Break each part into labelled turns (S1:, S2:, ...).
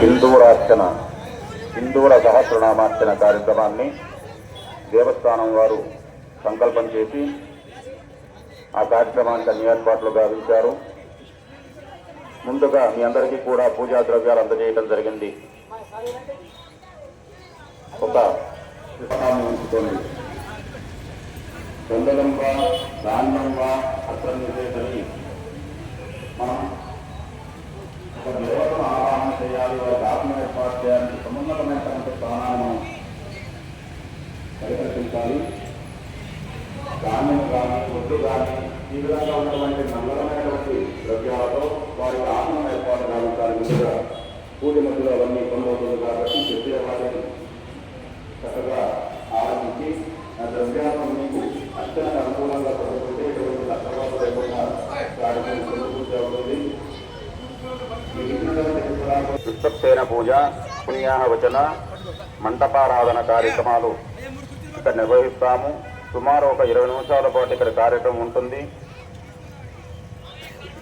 S1: సింధూరార్చన సింధూర సహస్రనామార్చన కార్యక్రమాన్ని దేవస్థానం వారు సంకల్పం చేసి ఆ కార్యక్రమానికి అన్ని ఏర్పాట్లు గావించారు. ముందుగా మీ అందరికీ కూడా పూజా ద్రవ్యాలు అందజేయడం జరిగింది. ఒక విత్తనాన్ని ఉంచుకోండి చందనంబ ధాన్యంబ అత్రం మనం చిత్తసేన పూజ పుణ్యాహ వచన మంటపారాధన కార్యక్రమాలు ఇక్కడ నిర్వహిస్తాము. సుమారు ఒక ఇరవై నిమిషాల పాటు ఇక్కడ కార్యక్రమం ఉంటుంది.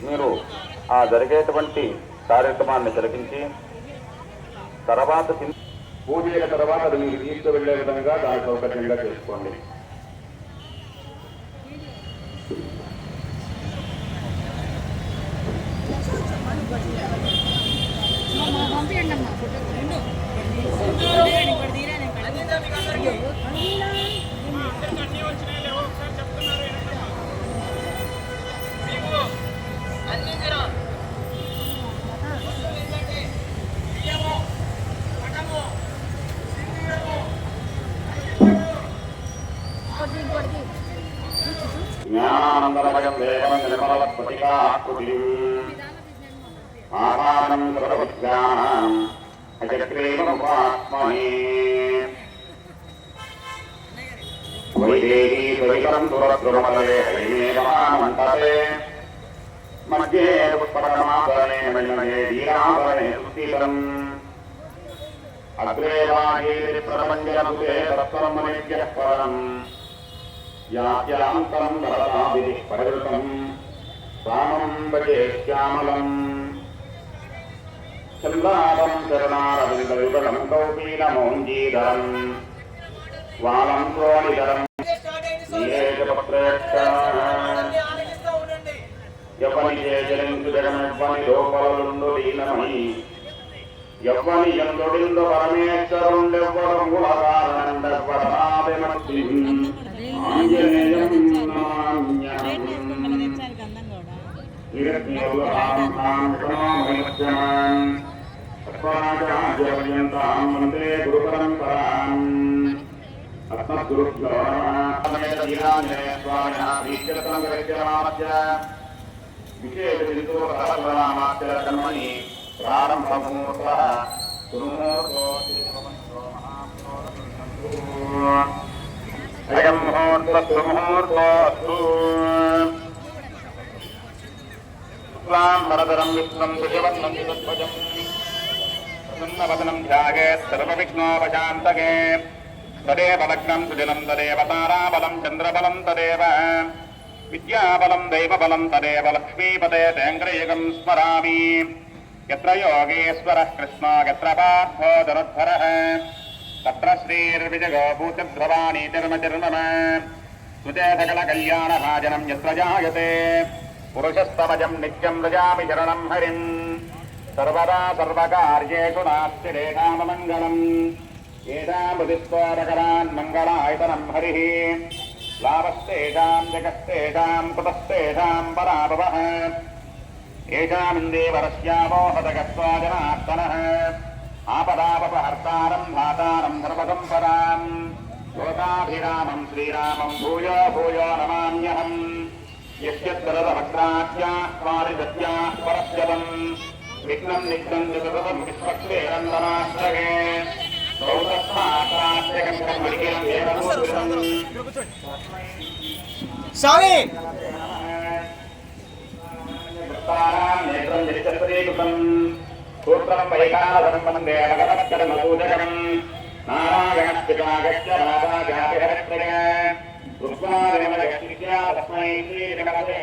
S1: మీరు ఆ జరిగేటువంటి కార్యక్రమాన్ని తిలకించి తర్వాత పూజ అయిన తర్వాత అది మీరు తీసుకువెళ్ళే విధంగా దాని సౌకర్యంగా చేసుకోండి.
S2: పంపించండి అమ్మా ఫోటో రెండు
S1: దేవం నిర్మలవత్పతికాకృతిం ఆహారం సర్వజ్ఞానం అజగ్రీవముపాత్మనే వైదేహీ సవికరం దురద్రుమలే హైమేయమానమంటతే మధ్యే పుష్పకమాభరణే మణిమణే దీరాభరణే సుస్థితం అగ్రే వాగేరి ప్రపంచనుతే తత్పరమనిత్యః పరం యాత్యాంతరం భరతాది పరివృతం రామం భజే శ్యామలం. చందారం చరణారవిందయుగలం కౌపీనమోంజీధరం వాలం క్రోణిధరం నీరేశపత్రేక్ష యవని జరించు జగనవ్వని లోపలుండు దీనమణి యవ్వని ఎందుడిందు పరమేశ్వరుండెవ్వరం గుణకారణండెవ్వరాభిమక్తి ఆంజనేయం నమామ్యహం
S2: स्वाजाद्यपर्यन्ताम् वन्दे
S1: गुरुपरम्पराम् अस्मद्गुरुभ्यो नमः स्वाजाभीष्टतमगरच्यमाच्च विशेषविन्दुरामाच्च कर्मणि प्रारम्भमुहूर्तः गुरुमुहूर्तो अयम् मुहूर्तस्तु मुहूर्तोऽस्तु विश्वाम् वरदरम् विश्वम् विजवन्नम् विवध्वजम् ప్రసన్నవదనం ధ్యాగే సర్వవిఘ్నోపశాంతకే తదేవ లగ్నం సుజలం తదేవ తారాబలం చంద్రబలం తదేవ విద్యాబలం దైవబలం తదేవ లక్ష్మీపదే తేంద్రయుగం స్మరామి ఎత్ర యోగేశ్వర కృష్ణ ఎత్ర పార్థో ధనుర్ధరः తత్ర శ్రీర్విజగో భూతిర్ధ్రువాణీతిర్మతిర్మమ సుతే సకల కళ్యాణ భాజనం ఎత్ర జాయతే పురుషస్తమజం నిత్యం రజామి శరణం హరిం సర్వదా సర్వకార్యేషు నాస్తి రేఖామమంగళం ఏషామృతిస్వారకరాన్ మంగళాయతనం హరి లాభస్తేషాం జగస్తేషాం కుతస్తేషాం పరాభవః ఏషామిందేవరస్యామోహతగస్వాజనార్దనः ఆపదాపహర్తారం ధాతారం ధర్మసంపదాం లోకాభిరామం శ్రీరామం భూయో భూయో నమామ్యహం యస్యద్రదవక్రాజ్యాహ్వాదిదత్యాः పరస్యతం విఘ్నం నిఘ్నం జగతం విశ్వక్షేరందనాశ్రగే
S3: స్వామి!
S1: నేత్రం జడిచత్రీకృతం సూత్రం వైకాలధనం వందే రాధాజాతిహరత్రయ రుక్మాదేవయస్య తస్మై శ్రీజగతే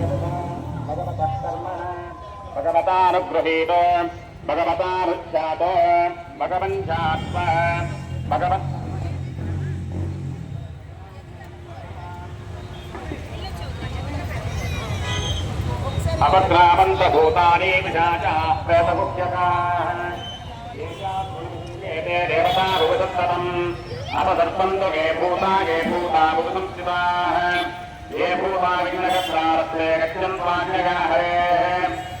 S1: भगवतानुगृहीतो भगवतानुच्छातो भगवञ्चात्मा भगवत् अवक्रामन्तभूतानि विशाचाः प्रेतमुख्यकाः। देवता भूता, ये भूता भुवसंस्थिताः। ये भूता विघ्नकत्रारत्ने गच्छन्त्वान्यगाहरेः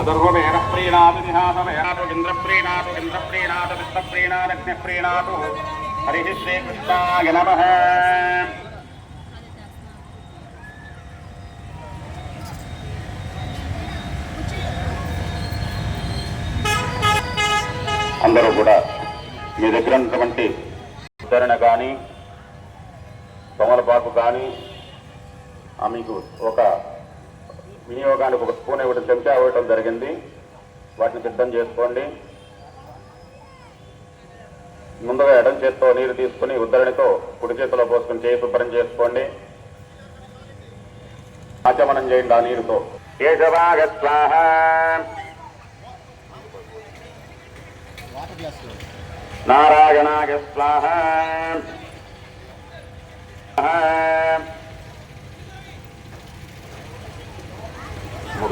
S1: अदर्ववेदः प्रीणातु निहासवेनातु इन्द्रप्रीणातु इन्द्रप्रीणातु वित्तप्रीणादग्निः प्रीणातु हरिः श्रीकृष्णाय नमः అందరూ కూడా మీ దగ్గర ఉన్నటువంటి ఉద్ధరణ కానీ తమలపాకు కానీ ఆ మీకు ఒక వినియోగానికి ఒక స్పూన్ ఇవ్వడం చెంచా ఇవ్వడం జరిగింది. వాటిని సిద్ధం చేసుకోండి. ముందుగా ఎడం చేత్తో నీరు తీసుకుని ఉద్దరణితో కుడి చేతిలో పోసుకుని చేయి శుభ్రం చేసుకోండి. ఆచమనం చేయండి ఆ నీరుతో. కేశవాగ స్వాహ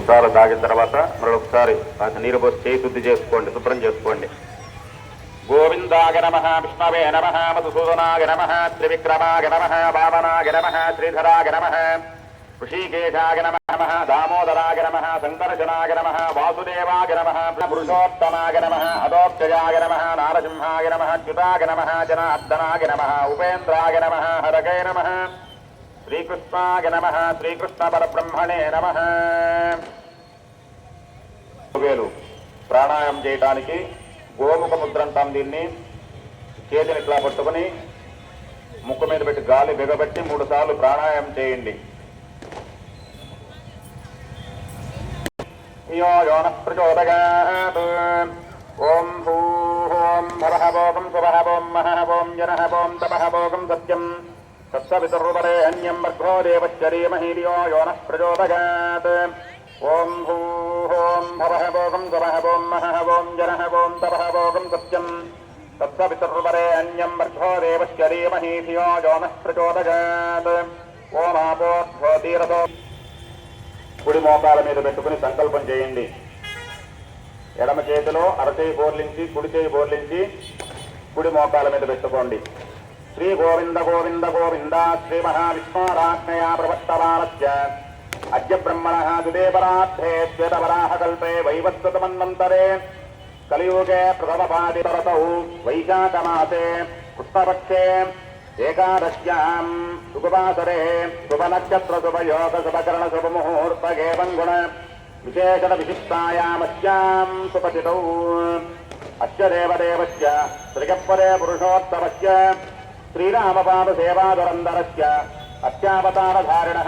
S1: నారాయణాయ తాగిన తర్వాత మరొకసారి కాస్త నీరు పోసి చేయి శుద్ధి చేసుకోండి శుభ్రం చేసుకోండి. గోవిందాగ నమ విష్ణవే నమ మధుసూదనాగ నమ త్రివిక్రమాగ నమ భావనాగ నమ శ్రీధరాగ నమ ఋషికేశాగ నమ దామోదరాగ నమ శంకరజనాయ నమ వాసుదేవాగ నమ పురుషోత్తమాగ నమ అదోక్షయాగ నమ నారసింహాగ నమ చ్యుతాయ నమ జనార్దనాగ నమ ఉపేంద్రాగ నమ హరకై నమ శ్రీకృష్ణాయ నమ శ్రీకృష్ణ పరబ్రహ్మణే నమ వేలు ప్రాణాయామం చేయటానికి గోముఖ ముద్ర అంటాం దీన్ని చేతిని ఇట్లా పట్టుకుని ముక్కు మీద పెట్టి గాలి బిగబెట్టి మూడు సార్లు ప్రాణాయామం చేయండి यो यो नः प्रचोदयात् ॐ भूः भवः भोगं स्वभः भों महः भों जनः भों तपः भोगं सत्यम् तत्सवितुर्वरे अन्यं वर्गो देवश्च धीमहि धियो यो नः प्रचोदयात् ॐ भूः भवः भोगं स्वभः भों महः भों जनः भों तपः भोगं सत्यम् तत्सवितुर्वरे अन्यं वर्गो देवश्च धीमहि धियो यो नः प्रचोदयात् ओमापोऽध्वतीरथो కుడి మోకాల మీద పెట్టుకుని సంకల్పం చేయండి ఎడమ చేతిలో అరచేయి బోర్లించి కుడి చేయి బోర్లించి కుడి మోకాల మీద పెట్టుకోండి శ్రీ గోవింద గోవింద గోవింద శ్రీ మహావిష్ణురాజ్ఞయా ప్రవత్తమానస్య అద్య బ్రహ్మణ దుదేవరార్థే శ్వేతవరాహకల్పే వైవస్వతమన్వంతరే కలియుగే ప్రథమపాదితరతౌ వైశాఖమాసే. కృష్ణపక్షే ఏకాదశ్యాం శుభవాసరే. శుభనక్షత్ర శుభయోగ శుభకరణ శుభముహూర్తగేవం గుణ విశేషణ విశిష్టాయామస్యాం సుపచితౌ అస్య దేవదేవస్య శ్రీగప్పదే పురుషోత్తమస్య శ్రీరామపాద సేవాదురందరస్య అత్యావతారధారిణ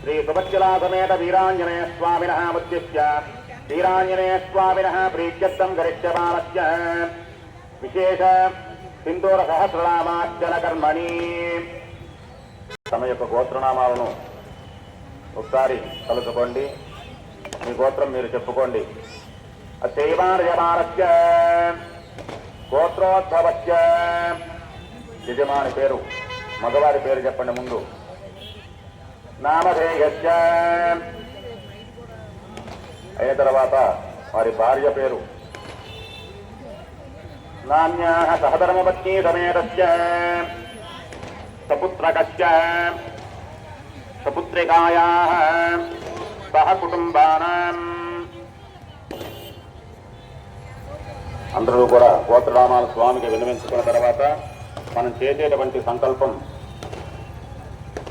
S1: శ్రీ సుభచ్చిలాసమేత వీరాంజనే స్వామిన ముద్దిశ్య వీరాంజనే స్వామిన ప్రీత్యర్థం గరిష్యమానస్య విశేష సింధూర సహస్రనామార్చన కర్మణి తమ యొక్క గోత్రనామాలను ఒకసారి కలుసుకోండి మీ గోత్రం మీరు చెప్పుకోండి. అశైవార్యమానస్య గోత్రోద్భవస్య యజమాని పేరు మగవారి పేరు చెప్పండి ముందు. నామధేయస్య. అయిన తర్వాత వారి భార్య పేరు. నాణ్యా సహధర్మపత్ని సమేతస్య. సపుత్రకస్య. సపుత్రికాయా సహ కుటుంబానాం. అందరూ కూడా గోత్రరామాల స్వామికి విన్నవించుకున్న తర్వాత మనం చేసేటువంటి సంకల్పం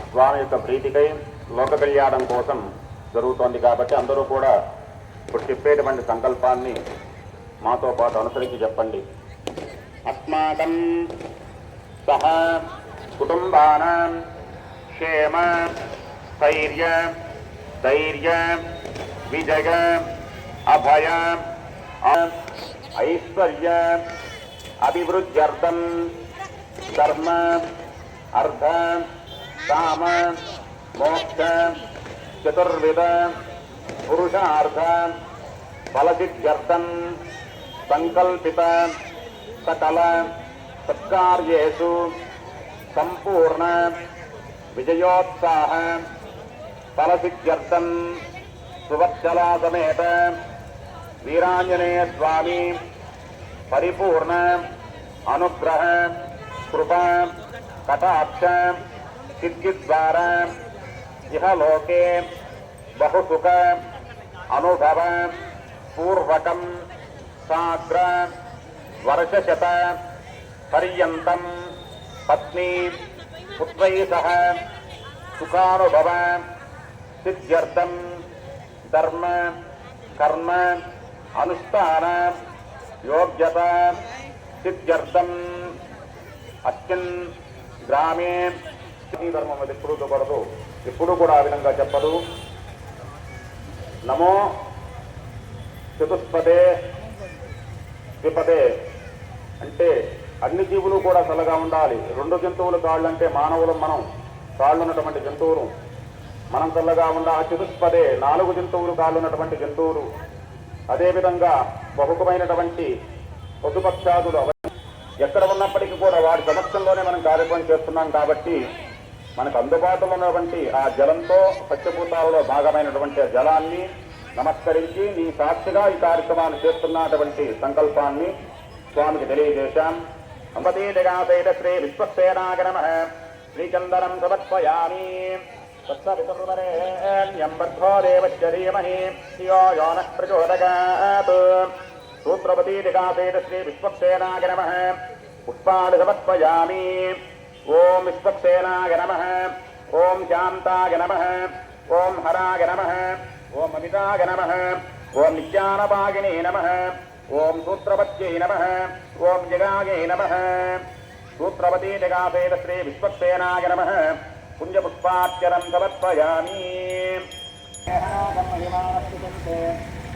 S1: స్వామి యొక్క ప్రీతికై లోక కళ్యాణం కోసం జరుగుతోంది కాబట్టి అందరూ కూడా ఇప్పుడు చెప్పేటువంటి సంకల్పాన్ని మాతో పాటు అనుసరించి చెప్పండి. అస్మాకం సహ కుటుంబానాం క్షేమ స్థైర్య ధైర్య విజయ అభయ ఐశ్వర్య అభివృద్ధ్యర్థం கர்ம அர்த்த காம மோட்ச சதுர்வித புருஷார்த்த பலசித்யர்த்தம் சங்கல்பித சகல சத்காரியேஷு சம்பூர்ண விஜயோத்சாக பலசித்யர்த்தம் சுபச்சலாசமேத வீராஞ்சனேய சுவாமி பரிபூர்ண அனுகிரக అనుగ్రహ కృప కటాక్ష సిద్ధి ద్వారా ఇహలోకే బహుసుఖ అనుభవ పూర్వకం సాగ్ర వర్షశత పర్యంతం పత్ని పుత్రై సహ సుఖానుభవ సిద్ధ్యర్థం ధర్మ కర్మ అనుష్ఠాన యోగ్యత అత్యంత గ్రామే ధర్మం అది ఎప్పుడు చూపడదు ఎప్పుడు కూడా ఆ విధంగా చెప్పదు. నమో చతుష్పదే ద్విపదే. అంటే అన్ని జీవులు కూడా చల్లగా ఉండాలి. రెండు జంతువులు కాళ్ళు అంటే మానవులు మనం. కాళ్ళు ఉన్నటువంటి జంతువులు. మనం చల్లగా ఉండ ఆ చతుష్పదే. నాలుగు జంతువులు కాళ్ళు ఉన్నటువంటి జంతువులు. అదేవిధంగా బహుకమైనటువంటి పశుపక్షాదులు ఎక్కడ ఉన్నప్పటికీ కూడా వాడి సమక్షంలోనే మనం కార్యక్రమం చేస్తున్నాం కాబట్టి మనకు అందుబాటులో ఉన్నటువంటి ఆ జలంతో పంచభూతాలలో భాగమైనటువంటి ఆ జలాన్ని నమస్కరించి నీ సాక్షిగా ఈ కార్యక్రమాన్ని చేస్తున్నటువంటి సంకల్పాన్ని స్వామికి తెలియజేశాం. అంబతీజగాతైత శ్రీ విశ్వసేనాగనం శ్రీచందనం సమర్పయామి. తత్సవితుర్వరేణ్యం బద్ధో దేవస్య ధీమహి యో నః ప్రచోదయాత్ సూత్రవతీజగాతైత శ్రీ విశ్వసేనాగ నమ పుష్పాణి సమర్పయామి ఓం విశ్వక్సేనాగ నమ ఓం శాంతాగ నమ ఓం హరాగ నమ ఓం అమితాగ నమ ఓం నిత్యానపాగినే నమ ఓం సూత్రవత్యై నమ ఓం జగాగే నమ సూత్రవతీ జగాసేన శ్రీ విశ్వక్సేనాగ నమ పుణ్యపుష్పార్చనం సమర్పయామి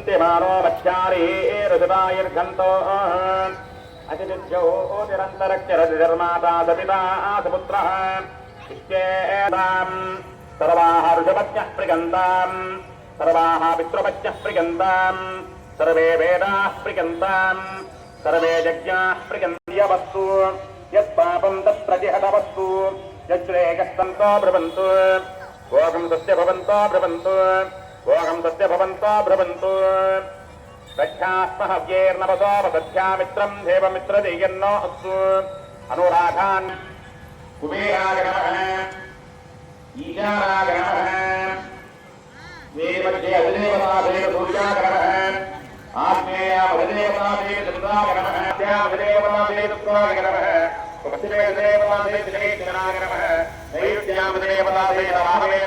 S1: యంతి మానో వచ్చారే రుజుదాయర్ఘంతో అతిథిజ్యోతిరంతరక్షరతిధర్మాతాదపితాసుపుత్ర ఇత్యేతాం సర్వాః ఋషభజ్ఞ ప్రిగంతాం సర్వాః పితృపజ్ఞ ప్రిగంతాం సర్వే వేదాః ప్రిగంతాం సర్వే యజ్ఞాః ప్రిగంత్యవస్తు యత్పాపం తత్ప్రతిహతవస్తు యశ్రేయస్సంతో బ్రవంతు భోగం సస్య భవంతో బ్రవంతు भोगम् तस्य भवन्तो भ्रवन्तु। रक्षास्महव्येर्नवसो वदध्या मित्रम् देवमित्रदेयन्नो अस्तु। अनुराधान् कुबेरागणः ईशारागणः देवमध्ये अधिदेवतादेव सूर्यागणः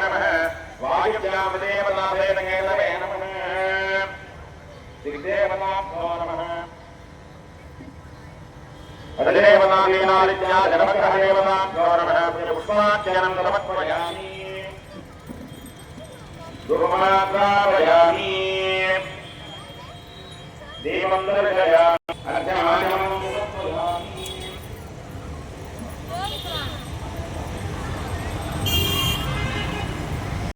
S1: नमः। वायुव्यामदेवताभेदकेतवे नमः दिग्देवताभ्यो नमः अजदेवतामीनादित्याजनमकदेवताभ्यो नमः पुष्पाख्यनं नमस्मयामि दुर्मात्रावयामि देवं दर्शयामि अर्घ्यमानम्